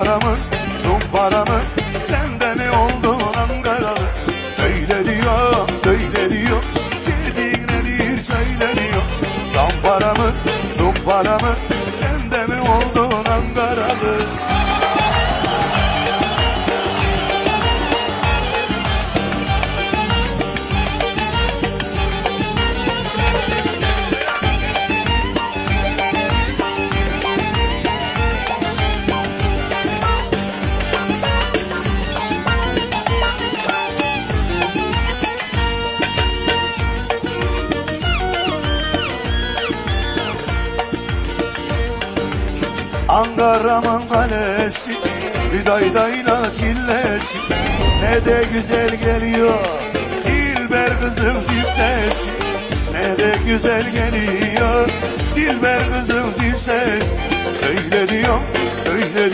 Paramın, zumbaramın, sende mi oldun Ankaralı? Öyle diyor, söyle diyor, bildiğin nedir söyle diyor. Zamparamın, zumbaramın, sende mi oldun Ankara'mın kalesi Hüdaydayla sillesi. Ne de güzel geliyor Dilber kızım zil sesi. Ne de güzel geliyor Dilber kızım zil sesi. Öyle diyor, öyle diyor